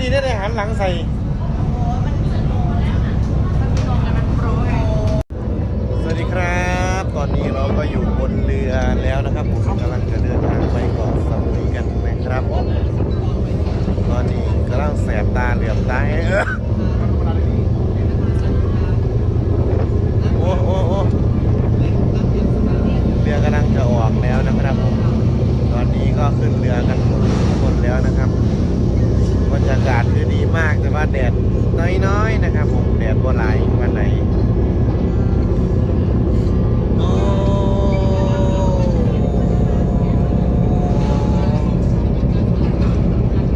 ดีได้ได้หันหลังใส่สวัสดีครับ ตอนนี้เราก็อยู่บนเรือแล้วนะครับผมกำลังจะเดินทางไปเกาะสมุยกันนะครับ ตอนนี้กำลังแสบตาเหลือบตาเออโอ้โอ้โอ้เรือกำลังจะออกแล้วนะครับผมตอนนี้ก็ขึ้นเรือกันหมดทุกคนแล้วนะครับบรรยากาศคือ ดีมากแต่ว่าแดดน้อยๆนะครับผมแดดบ่หลายวันไหน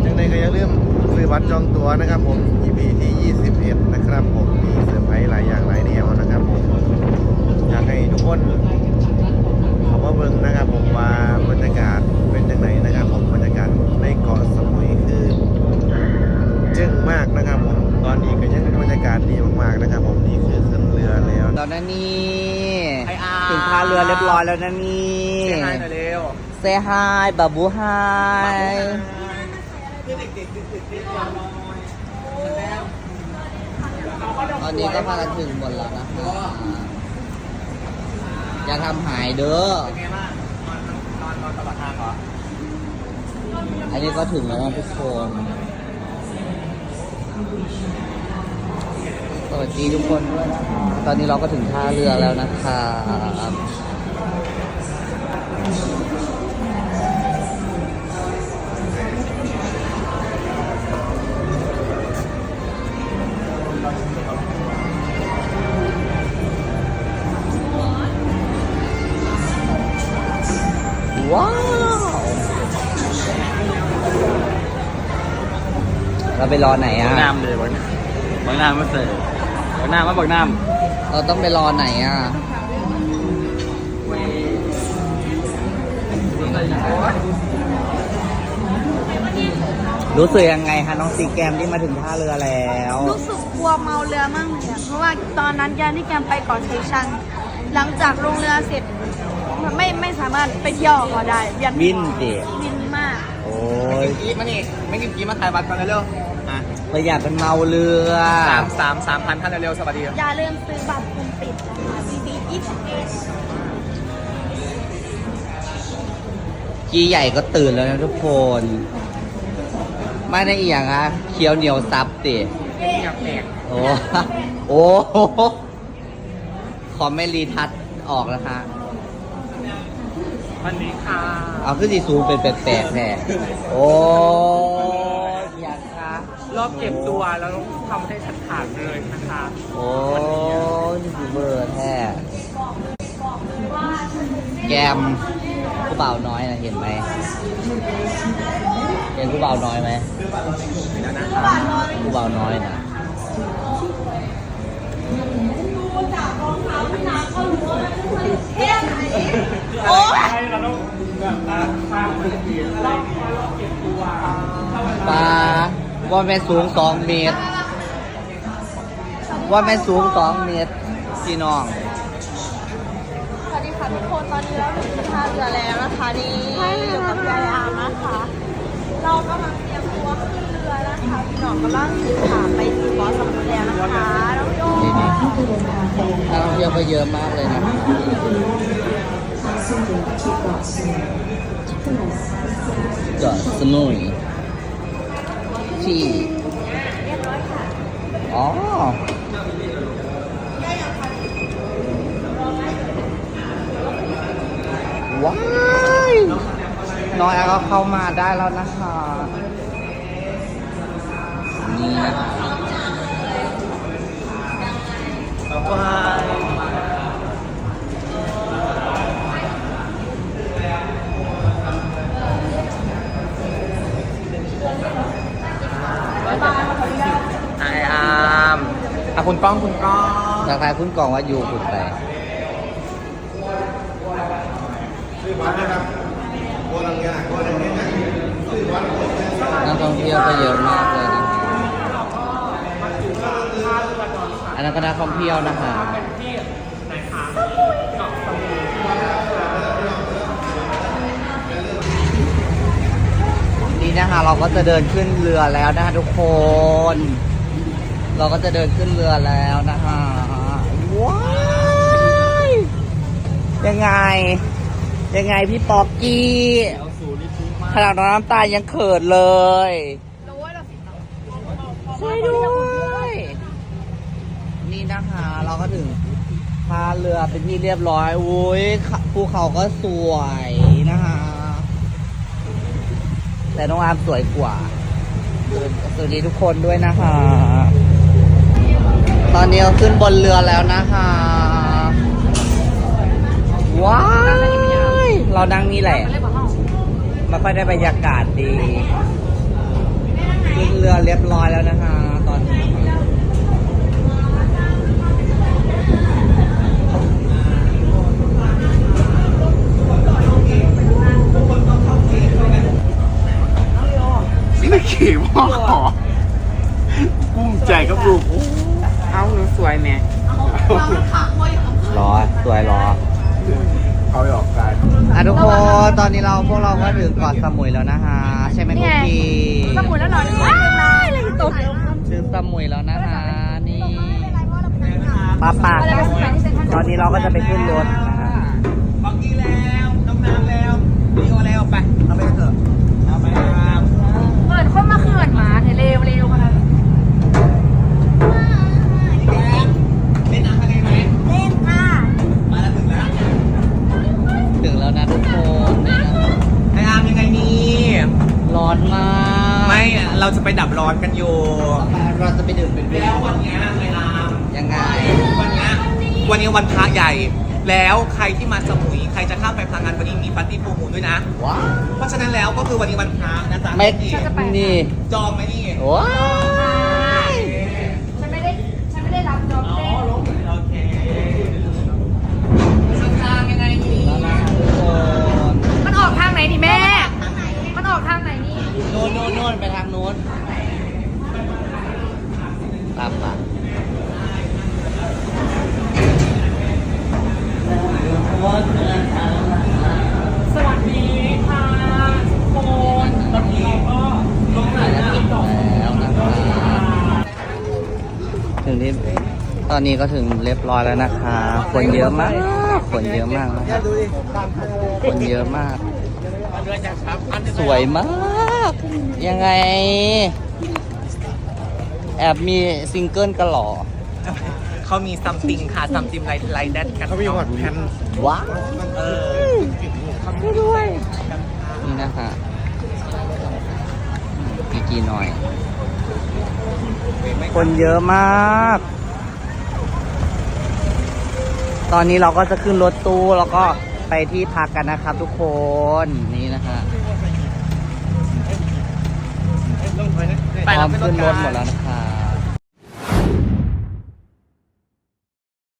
ยังไงก็อย่าลืมซื้อบัตรจองตั๋วนะครับผม EP ที่ ศดีมากๆนะครับ ผมนี่คือขึ้นเรือแล้วตอนนั้นนี่ไอ้อาถึงท่าเรือเรียบร้อยแล้วนะนี่เสียหายหน่อยเร็วเซฮายบาบูไฮตอนนี้ก็พากันถึงหมดแล้วนะคะอย่าทำหายเด้อเป็นไงบ้างนอนนอนนอนตลอดทางเหรออันนี้ก็ถึงแล้วนะทุกคน สวัสดีทุกคนด้วยนะคะตอนนี้เราก็ถึงท่าเรือแล้วนะคะว้าว เราไปรอไหนอะ น้ำเลยบอกบอกน้ำมาเสิร์ฟบอก น้ำมาบอกน้เราต้องไปรอไหนอะ รู้สึกยังไงคะน้องซีแกมที่มาถึงท่าเรือแล้ว รู้สึกกลัวเมาเรือมากเลยอะเพราะว่าตอนนั้นแกที่แกมไปเกาะสีชัง หลังจากลงเรือเสร็จ ไม่ไม่สามารถไปเที่ยวกับเขาได้เวียนวินหัวเดวินมาก โอ้ำยกีบมานี่ไม่กินกีบมาถ่ายบัตรก่อนเร็วอะ ประหยัดเป็นเมาเรือสามสามสามพันท่านเร็วๆสวัสดีอย่าลืมซื้อบัตรคุณปิดนะคะ BB 21จีใหญ่ก็ตื่นแล้วนะทุกคน ไม่ได้อีกอย่างอะเคี้ยวเหนียวซับติอยากแตกโอ้โอ้โหขอไม่รีทัชออกนะคะวันนี้ค่ะ เอาขึ้นสีสูงเป็นแปลกๆแน่โอ้ยอยากคะ รอบเก็บตัวแล้วทำให้ฉันขาดเลยนะคะ โอ้ยนี่คือเบอร์แท้แกมผู้บ่าวน้อยนะเห็นไหมเห็นผู้บ่าวน้อยไหมผู้บ่าวน้อยนะโอ้ยปลา ว่าแม่นสูงสองเมตร ว่าแม่นสูงสองเมตรพี่น้อง สวัสดีค่ะทุกคนตอนนี้เราถึงที่ท่าเรือแล้วนะคะนี่อยู่กับยายอามนะคะ เรากำลังเตรียมตัวขึ้นเรือนะคะพี่หน้องกำลังสื่อสารไปที่บอสสมุทรแล้วนะคะน้องโยนักท่องเที่ยวก็เยอะมากเลยนะครับเกาะสมุย ที่อ๋อว้ายน้อยก็เข้ามาได้แล้วนะคะนี่นะคะไออาร์ม อะคุณก้องคุณก้องจากทายคุณกล่องว่าอยู่ขุดไปนักท่องเที่ยวก็เยอะมากเลยนะคะอันนั้นก็นักท่องเที่ยวนะคะนี่นะคะเราก็จะเดินขึ้นเรือแล้วนะคะทุกคน เราก็จะเดินขึ้นเรือแล้วนะคะว้ายยังไง ยังไงพี่ป๊อกกี้ขนาดน้ำตาลยังเขินเลยช่วยด้วย นี่นะคะ เราก็ถึงท่าเรือเป็นที่เรียบร้อยอุ้ยภูเขาก็สวยนะคะ แต่น้องอาร์มสวยกว่าสวัสดีทุกคนด้วยนะคะ ตอนนี้เราขึ้นบนเรือแล้วนะคะ ว้าย เรานั่งนี่แหละม่ค่อยได้บรรยากาศดี ขึ้นเรือเรียบร้อยแล้วนะคะ ตอนนี้ไม่ขี่พ่อขอกุ้งใจกับลูกเอาหนู สวยไหมรอสวยรอเขาไปออกการอะทุกคน ตอนนี้เราพวกเราก็ถึงเกาะสมุยแล้วนะคะใช่ไหมคุกกี้สมุนแล้วเหรอว้ายเลยตกถึงสมุยแล้วนะคะนี่ปาปากตอนนี้เราก็จะไปขึ้นรถนะคะบอกกี้แล้ว น้องน้ำแล้ววิดีโอแล้วไปเอาไปเถอะ เอาไปครับ เปิดคนมาเขื่อนหมาเทเร็วเร็วขนาดนั้น เล่นน้ำทะเลไหม เล่นค่ะ มาแล้วถึงแล้ว ถึงแล้วนะทุกคนนี่นะ ไออาร์มยังไงนี่ ร้อนมาก ไม่เราจะไปดับร้อนกันอยู่ เราจะไปดื่มเป็นเวแล้ววันเนี้ยไออาร์มยังไง วันเนี้ยวันนี้วันพระใหญ่ แล้วใครที่มาสมุยใครจะข้ามไปพังงานวันนี้มีปาร์ตี้โปรโมทด้วยนะ ว้าวเพราะฉะนั้นแล้วก็คือวันนี้วันพระนะจ๊ะไม่พี่นี่จองไหมนี่ว้าวฉันไม่ได้ฉันไม่ได้รับจอบเต้นโอเคเส้นทางยังไงนี่แล้วนะทุกคนมันออกทางไหนนี่แม่ มันออกทางไหนนี่ โน่นโน่นโน่นไปทางโน้นตามมาสวัสดีค่ะทุกคนตอนนี้เราก็ลงไปแล้วถึงแล้วนะคะถึงที่ตอนนี้ก็ถึงเรียบร้อยแล้วนะคะ คนเยอะมากคนเยอะมากนะคะคนเยอะมาก สวยมาก ยังไง แอบมีซิงเกิลกันเหรอเขามีซัมติงค่ะซัมติงไลท์ไลท์แดดกันเขามีหอดแผ่นว้าวเออนี่นะคะกี่กี่หน่อย คนเยอะมาก ตอนนี้เราก็จะขึ้นรถตู้แล้วก็ไปที่พักกันนะครับทุกคน นี่นะคะ พร้อมขึ้นรถหมดแล้วนะคะ